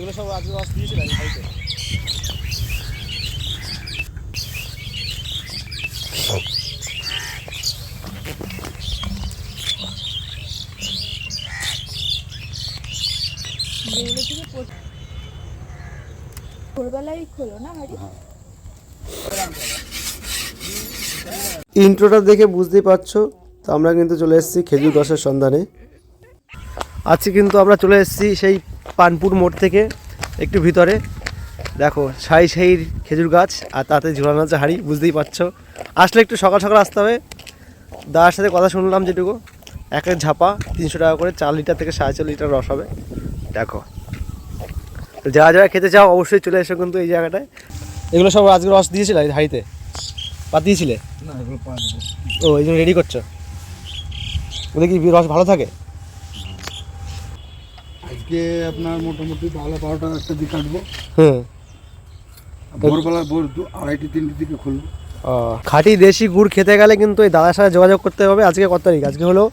এগুলো সব আজকে রস দিয়েছিল আমি বাড়িতে? যেগুলো থেকে পড়- ভোরবেলায় খোলো না হাড়ি ইন্ট্রোটা দেখে বুঝতেই পারছ। তো আমরা কিন্তু চলে এসেছি খেজুর রসের সন্ধানে। আজকে কিন্তু আমরা চলে এসেছি সেই পানপুর মোড় থেকে একটু ভিতরে। দেখো সাই সাই খেজুর গাছ আর তাতে ঝুলানো আছে হাড়ি বুঝতেই পারছ। আসলে একটু সকাল সকাল আসতে হবে। দাদার সাথে কথা শুনলাম যেটুকু। এক এক ঝাপা তিনশো টাকা করে চার লিটার থেকে সাড়ে চার লিটার রস হবে। দেখো। যারা যারা খেতে চাও অবশ্যই চলে এসো কিন্তু এই জায়গাটায়। এগুলো সব আজকে রস দিয়েছিল হাড়িতে? পা দিয়েছিলে? না এগুলো ও এই জন্য রেডি করছ? ওদের কি রস ভালো থাকে? আজকে আপনার মোটামুটি বারোটা একটা দিকে কাটবো হুম। ভোরবেলা ভোর দু আড়াইটে দিকে খুলবো। খাঁটি দেশি গুড় খেতে গেলে কিন্তু এই দাদার সাথে যোগাযোগ করতে হবে। আজকে কত তারিখ? আজকে হলো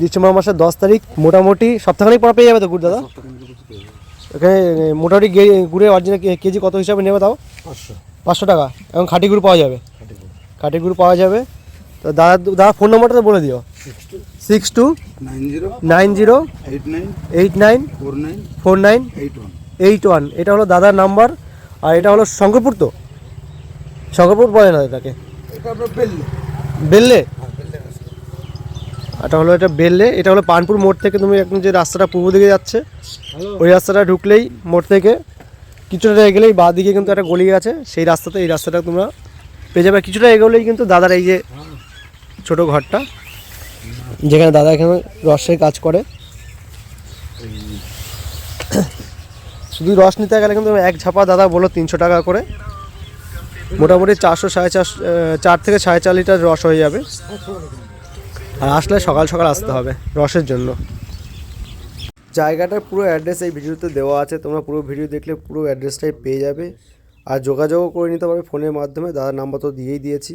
ডিসেম্বর মাসের দশ তারিখ। মোটামুটি সপ্তাহখানিক পর পেয়ে যাবে তো গুড় দাদা? এখানে মোটামুটি গুড়ের অরিজিনাল কেজি কত হিসাবে নেবে তাও? পাঁচশো। পাঁচশো টাকা। এবং খাঁটি গুড় পাওয়া যাবে। খাঁটি গুড় পাওয়া যাবে। তো দাদা দাদা ফোন নম্বরটা তো বলে দিও। Six two nine zero eight nine four nine eight one এটা হলো দাদার নাম্বার আর এটা হলো শঙ্করপুর তো? শঙ্করপুর বলে না এটাকে। বেললে? এটা হলো এটা বেললে, এটা হলো পানপুর মোড় থেকে তুমি এখন যে রাস্তাটা পূর্ব দিকে যাচ্ছে, ওই রাস্তাটা ঢুকলেই মোড় থেকে কিছুটা এগেলেই বাঁ দিকে কিন্তু একটা গলি আছে, সেই রাস্তাতে এই রাস্তাটা তোমরা পেয়ে যাবে। কিছুটা এগোলেই কিন্তু দাদার এই যে ছোট ঘরটা। যেখানে দাদা এখানে রসের কাজ করে। শুধু রস নিতে গেলে কিন্তু এক ঝাপা দাদা বলো তিনশো টাকা করে। মোটামুটি চারশো সাড়ে চারশো চার থেকে সাড়ে চার লিটার রস হয়ে যাবে। আর আসলে সকাল সকাল আসতে হবে রসের জন্য। জায়গাটার পুরো অ্যাড্রেস এই ভিডিওতে দেওয়া আছে। তোমরা পুরো ভিডিও দেখলে পুরো অ্যাড্রেসটাই পেয়ে যাবে। আর যোগাযোগও করে নিতে পারবে ফোনের মাধ্যমে। দাদার নাম্বার তো দিয়েই দিয়েছি।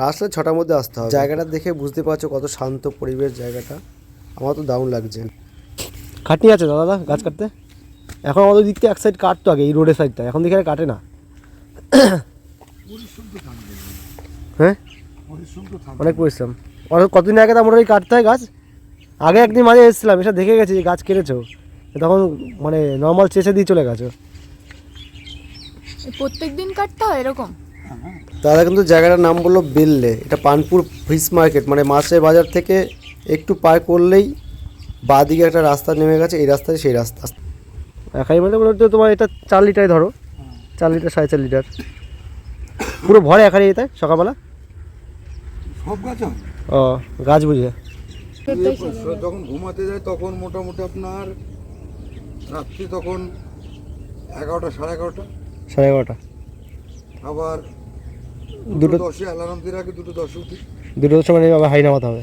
আর আসলে ছটার মধ্যে আসতে হবে। জায়গাটা দেখে বুঝতে পারছ কত শান্ত পরিবেশ জায়গাটা। আমার তো দারুণ লাগছে। খাটনি আছে দাদা দাদা গাছ কাটতে? এখন আমাদের দিক থেকে এক সাইড কাটতো আগে এই রোডের সাইডটা এখন দিকে আর কাটে না। হ্যাঁ? অনেক পরিশ্রম। অনেক কতদিন আগে তো মোটামুটি কাটতে হয় গাছ? আগে একদিন মাঝে এসেছিলাম এসে দেখে গেছি যে গাছ কেটেছো। তখন মানে নর্মাল চেষে দিয়ে চলে গেছো। প্রত্যেক দিন কাটতে হয় এরকম? দাদা কিন্তু জায়গাটার নাম বলল বেললে। এটা পানপুর ফিশ মার্কেট মানে মাছের বাজার থেকে একটু পার করলেই বাঁদিকে একটা রাস্তা নেমে গেছে এই রাস্তায় সেই রাস্তা। একাই মানে মনে হচ্ছে তোমার এটা চার লিটারই ধরো চার লিটার সাড়ে চার লিটার। পুরো ভরে একাই এটা সকালবেলা? সব গাছ ও গাছ বুঝে। যখন ঘুমাতে যায় তখন মোটামুটি আপনার রাত্রি তখন এগারোটা সাড়ে এগারোটা। সাড়ে এগারোটা। আবার দুটো দুটো দশে অ্যালার্ম দিয়ে রাখি দুটো দশে উঠি। দুটোর সময় আবার হাই নামাতে হবে।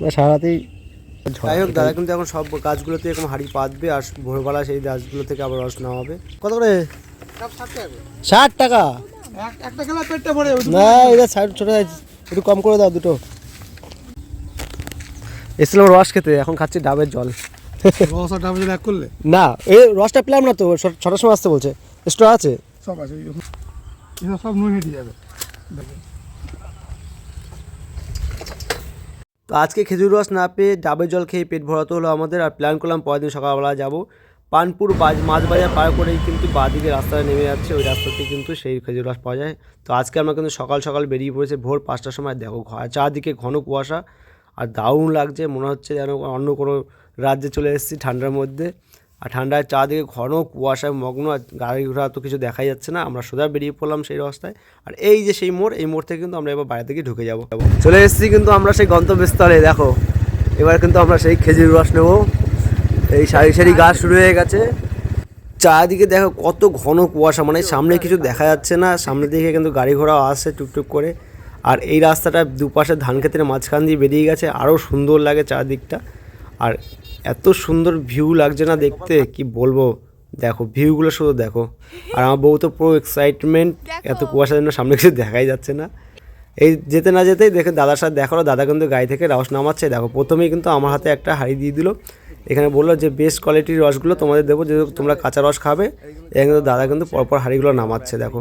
মানে সারা যাই হোক দাদা কিন্তু এখন সব গাছগুলোতে এরকম হাড়ি পাতবে আর ভোরবেলা সেই গাছগুলো থেকে আবার রস নেওয়া হবে কত করে? ষাট টাকা একটা খেলা পেটটা ভরে না এটা সাইড ছোটো একটু কম করে দাও দুটো। এসেছিলাম রস খেতে এখন খাচ্ছি ডাবের জল। রস আর ডাবল এক করলে? না এই রসটা পেলাম না তো ছটার সময় আসতে বলছে। স্টোর আছে? সব আছে সব হেঁটে যাবে। তো আজকে খেজুর রস না পেয়ে ডাবের জল খেয়ে পেট ভরাতে হলো আমাদের, আর প্ল্যান করলাম পরের দিন সকালবেলা যাব। পানপুর মাছ বাজার পার করেই কিন্তু বাঁদিকে রাস্তায় নেমে যাচ্ছে, ওই রাস্তাতে কিন্তু সেই খেজুর রস পাওয়া যায়। তো আজকে আমরা কিন্তু সকাল সকাল বেরিয়ে পড়েছে, ভোর পাঁচটার সময় দেখো চারদিকে ঘন কুয়াশা, আর দারুণ লাগছে, মনে হচ্ছে যেন অন্য কোনো রাজ্যে চলে এসেছি ঠান্ডার মধ্যে। আর ঠান্ডায় চারদিকে ঘন কুয়াশায় মগ্ন আর গাড়ি ঘোড়া তো কিছু দেখাই যাচ্ছে না। আমরা সোজা বেরিয়ে পড়লাম সেই রাস্তায়। আর এই যে সেই মোড়, এই মোড় থেকে কিন্তু আমরা এবার বাইরে থেকে ঢুকে যাব। চলে এসেছি কিন্তু আমরা সেই গন্তব্যস্থলে, দেখো। এবার কিন্তু আমরা সেই খেজুর রস নেব। এই সারি সারি গাছ শুরু হয়ে গেছে। চারিদিকে দেখো কত ঘন কুয়াশা মানে সামনে কিছু দেখা যাচ্ছে না। সামনে দিকে কিন্তু গাড়ি ঘোড়াও আসছে টুকটুক করে। আর এই রাস্তাটা দুপাশে ধান ক্ষেতের মাঝখান দিয়ে বেরিয়ে গেছে। আরও সুন্দর লাগে চারদিকটা। আর এত সুন্দর ভিউ লাগছে না দেখতে কি বলব? দেখো ভিউগুলো শুধু দেখো। আর আমার বউ তো পুরো এক্সাইটমেন্ট এত কুয়াশার জন্য সামনে কিছু দেখাই যাচ্ছে না। এই যেতে না যেতেই দেখে দাদার সাথে দেখা হলো দাদা কিন্তু গাড়ি থেকে রস নামাচ্ছে। দেখো প্রথমেই কিন্তু আমার হাতে একটা হাঁড়ি দিয়ে দিল। এখানে বলল যে বেস্ট কোয়ালিটির রসগুলো তোমাদের দেবো যে তোমরা কাঁচা রস খাবে। এখানে কিন্তু দাদা কিন্তু পরপর হাঁড়িগুলো নামাচ্ছে দেখো।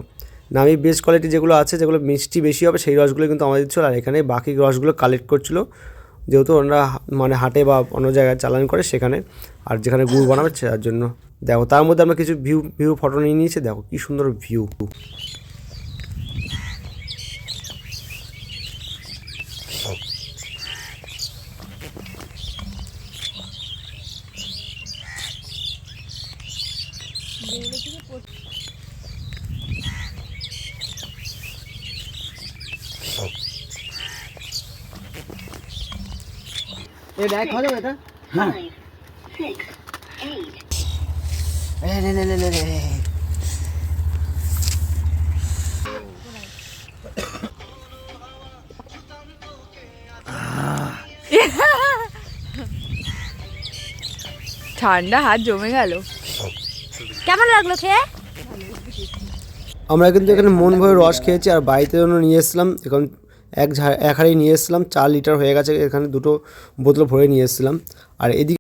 নামি বেস্ট কোয়ালিটি যেগুলো আছে যেগুলো মিষ্টি বেশি হবে সেই রসগুলো কিন্তু আমাদের দিচ্ছিল আর এখানে বাকি রসগুলো কালেক্ট করছিল। যেহেতু ওনারা মানে হাটে বা অন্য জায়গায় চালান করে সেখানে, আর যেখানে গুড় বানাবে তার জন্য। দেখো, তার মধ্যে আমরা কিছু ভিউ ভিউ ফটো নিয়ে নিয়েছি, দেখো কি সুন্দর ভিউ। ঠান্ডা হাত জমে গেল। কেমন লাগল খেয়ে? আমরা কিন্তু এখানে মন ভরে রস খেয়েছি আর বাড়িতে জন্য নিয়ে এসেছিলাম। এখন এক ঝা, এক হাঁড়ি নিয়ে এসেছিলাম, চার লিটার হয়ে গেছে, এখানে দুটো বোতল ভরে নিয়ে এসেছিলাম। আর এদিকে